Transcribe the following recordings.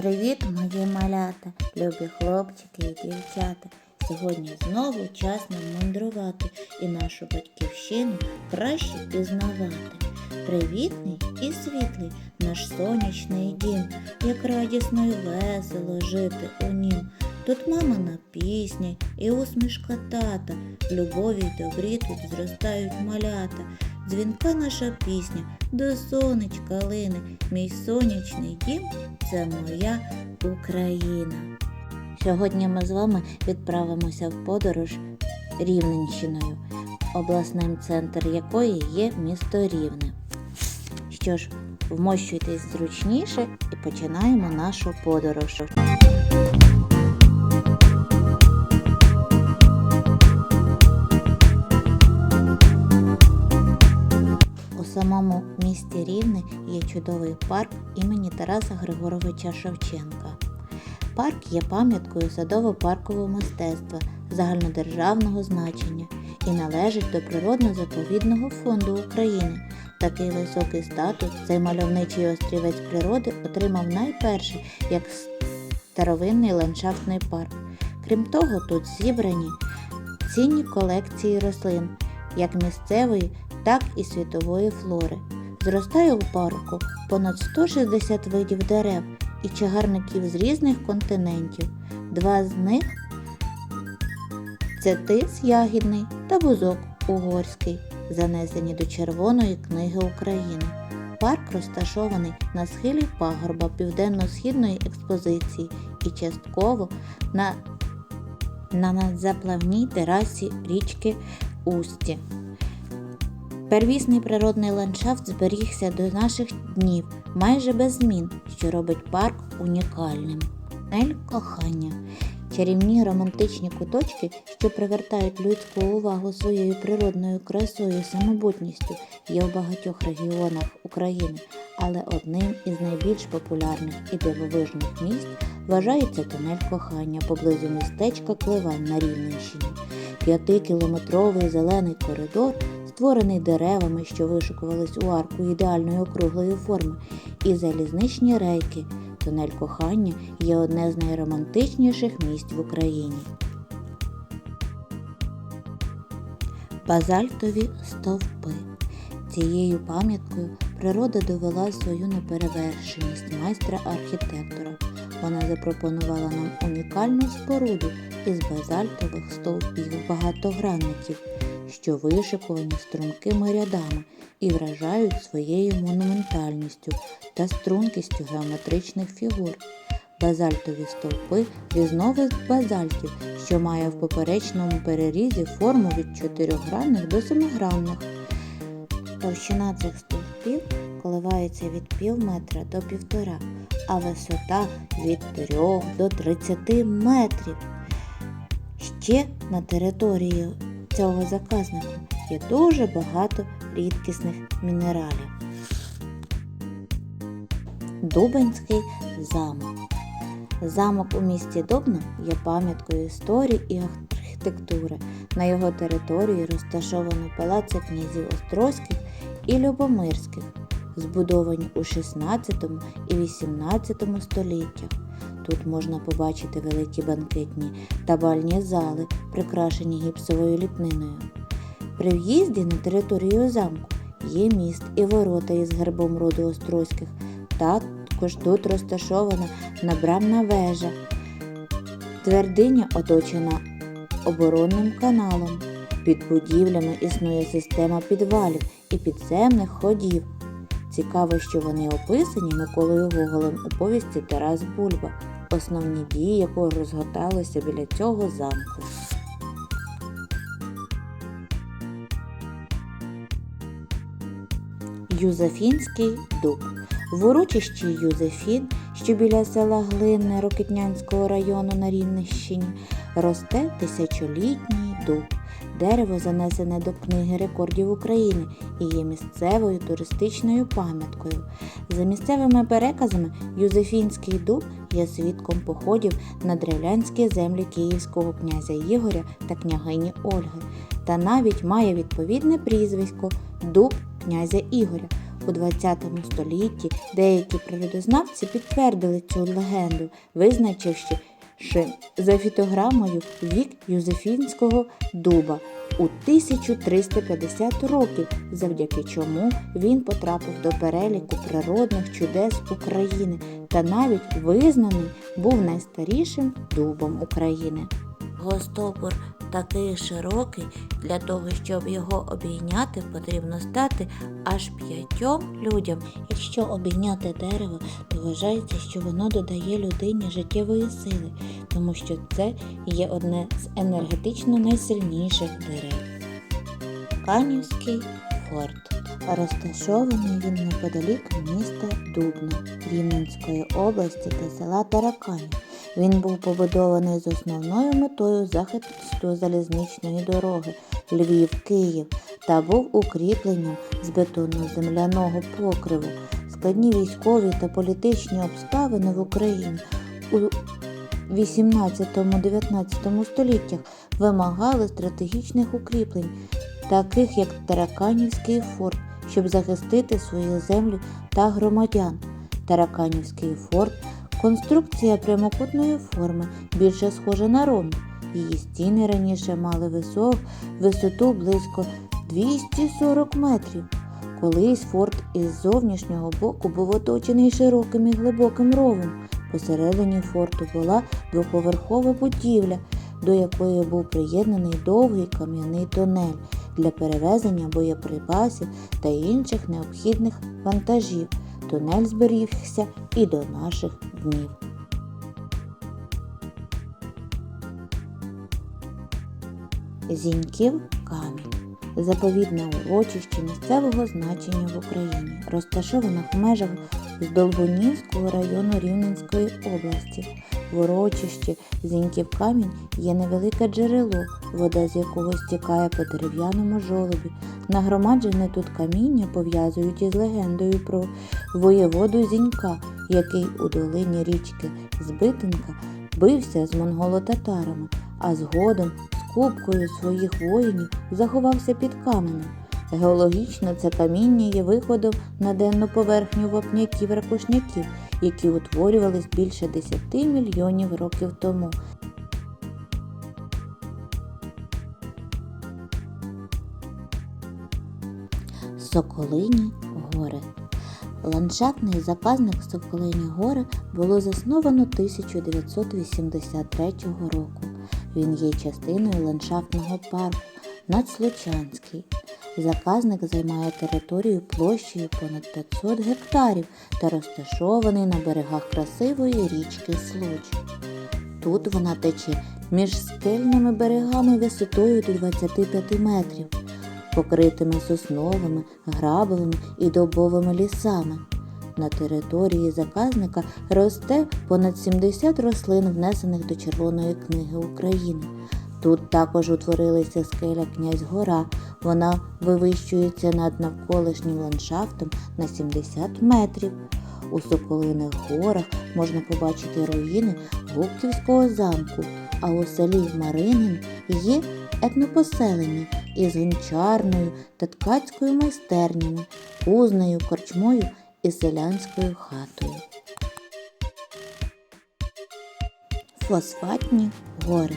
Привіт, мої малята, любі хлопчики і дівчата. Сьогодні знову час нам мандрувати і нашу батьківщину краще пізнавати. Привітний і світлий наш сонячний дім, як радісно і весело жити у нім. Тут мамина пісня і усмішка тата, любові й добрі тут зростають малята. Дзвінка наша пісня до сонечка лине, мій сонячний дім це моя Україна. Сьогодні ми з вами відправимося в подорож Рівненщиною, обласним центр якої є місто Рівне. Що ж, вмощуйтесь зручніше і починаємо нашу подорож. Самому місті Рівне є чудовий парк імені Тараса Григоровича Шевченка. Парк є пам'яткою садово-паркового мистецтва загальнодержавного значення і належить до природно-заповідного фонду України. Такий високий статус цей мальовничий острівець природи отримав найперше як старовинний ландшафтний парк. Крім того, тут зібрані цінні колекції рослин, як місцевої, так і світової флори. Зростає у парку понад 160 видів дерев і чагарників з різних континентів. Два з них це тис ягідний та бузок угорський, занесені до Червоної книги України. Парк розташований на схилі пагорба південно-східної експозиції і частково на, на надзаплавній терасі річки Усті. Первісний природний ландшафт зберігся до наших днів майже без змін, що робить парк унікальним. Ель кохання. Чарівні романтичні куточки, що привертають людську увагу своєю природною красою і самобутністю, є в багатьох регіонах України, але одним із найбільш популярних і дивовижних місць вважається тунель кохання поблизу містечка Кливань на Рівненщині. П'ятикілометровий зелений коридор створений деревами, що вишикувались у арку ідеальної округлої форми, і залізничні рейки. Тунель кохання є одне з найромантичніших місць в Україні. Базальтові стовпи. Цією пам'яткою природа довела свою неперевершеність майстра-архітектора. Вона запропонувала нам унікальну споруду із базальтових стовпів багатогранників, що вишикувані стрункими рядами і вражають своєю монументальністю та стрункістю геометричних фігур. Базальтові стовпи різновид базальтів, що має в поперечному перерізі форму від чотирьохгранних до семигранних. Товщина цих стовпів коливається від пів метра до півтора, а висота від 3 до 30 метрів. Ще на території цього заказника є дуже багато рідкісних мінералів. Дубенський замок. Замок у місті Дубно є пам'яткою історії і архітектури. На його території розташовано палаци князів Острозьких і Любомирських, збудовані у 16 і 18 століттях. Тут можна побачити великі банкетні та бальні зали, прикрашені гіпсовою ліпниною. При в'їзді на територію замку є міст і ворота із гербом роду Острозьких. Також тут розташована набрамна вежа. Твердиня оточена оборонним каналом. Під будівлями існує система підвалів і підземних ходів. Цікаво, що вони описані Миколою Гоголем у повісті Тарас Бульба, основні дії якого розгорталися біля цього замку. Юзефінський дуб. В урочищі Юзефін, що біля села Глинне Рокитнянського району на Рівненщині, росте тисячолітній дуб. Дерево занесене до книги рекордів України і є місцевою туристичною пам'яткою. За місцевими переказами, Юзефінський дуб є свідком походів на древлянські землі київського князя Ігоря та княгині Ольги, та навіть має відповідне прізвисько Дуб князя Ігоря. у 20 столітті деякі природознавці підтвердили цю легенду, визначивши що за фітограмою вік Юзефінського дуба у 1350 років, завдяки чому він потрапив до переліку природних чудес України та навіть визнаний був найстарішим дубом України. Гостопор такий широкий, для того, щоб його обійняти, потрібно стати аж п'ятьом людям. Якщо обійняти дерево, то вважається, що воно додає людині життєвої сили, тому що це є одне з енергетично найсильніших дерев. Канівський форт. Розташований він неподалік міста Дубно Рівненської області та села Тараканів. Він був побудований з основною метою захисту залізничної дороги Львів-Київ та був укріпленням з бетонно-земляного покриву. Складні військові та політичні обставини в Україні у 18-19 століттях вимагали стратегічних укріплень, таких як Тараканівський форт, щоб захистити свої землі та громадян. Тараканівський форт конструкція прямокутної форми, більше схожа на ромб. Її стіни раніше мали висок, висоту близько 240 метрів. Колись форт із зовнішнього боку був оточений широким і глибоким ровом. Посередині форту була двоповерхова будівля, до якої був приєднаний довгий кам'яний тунель для перевезення боєприпасів та інших необхідних вантажів. Тунель зберігся і до наших днів. Зіньків камінь заповідне урочище місцевого значення в Україні, розташоване в межах Здолбунівського району Рівненської області. В урочищі Зіньків камінь є невелике джерело, вода з якого стікає по дерев'яному жолобі. Нагромаджене тут каміння пов'язують із легендою про воєводу Зінька, який у долині річки Збитинка бився з монголо-татарами, а згодом з кубкою своїх воїнів заховався під каменем. Геологічно це каміння є виходом на денну поверхню вапняків-ракушняків, які утворювались більше 10 мільйонів років тому. Соколині гори. Ландшафтний заказник Соколині гори було засновано 1983 року. Він є частиною ландшафтного парку Надслучанський. Заказник займає територію площею понад 500 гектарів та розташований на берегах красивої річки Случ. Тут вона тече між скельними берегами висотою до 25 метрів, покритими сосновими, грабовими і добовими лісами. На території заказника росте понад 70 рослин, внесених до Червоної книги України. Тут також утворилася скеля Князь Гора. Вона вивищується над навколишнім ландшафтом на 70 метрів. У Соколиних горах можна побачити руїни Губківського замку, а у селі Маринин є етнопоселення із гончарною та ткацькою майстернями, кузнею, корчмою і селянською хатою. Фосфатні гори.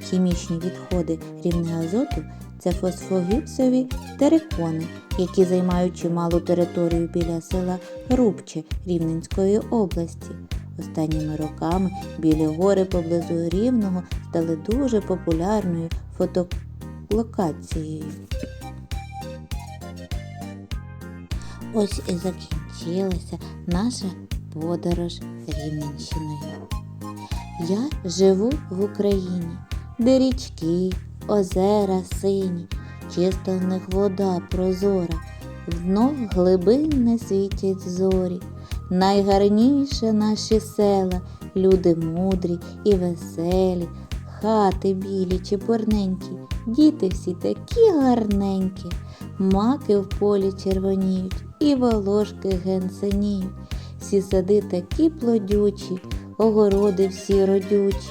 Хімічні відходи рівня азоту це фосфогіпсові терикони, які займають чималу територію біля села Рубче Рівненської області. Останніми роками білі гори поблизу Рівного стали дуже популярною фотолокацією. Ось і закінчилася наша подорож Рівненщиною. Я живу в Україні, де річки, озера сині, чиста в них вода прозора, в дно глибинне світять зорі, найгарніше наші села, люди мудрі і веселі, хати білі чепурненькі, діти всі такі гарненькі, маки в полі червоніють, і волошки ген синіють, всі сади такі плодючі, огороди всі родючі,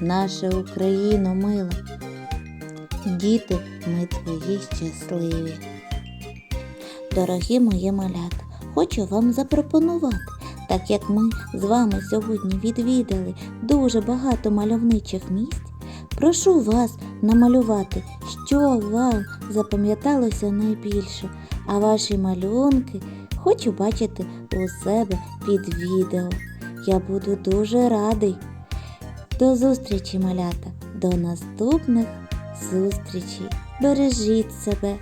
наша Україна мила. Діти, ми твої щасливі. Дорогі мої малята, хочу вам запропонувати, так як ми з вами сьогодні відвідали дуже багато мальовничих місць, прошу вас намалювати, що вам запам'яталося найбільше, а ваші малюнки хочу бачити у себе під відео. Я буду дуже радий. До зустрічі, малята, до наступних зустрічей. Бережіть себе.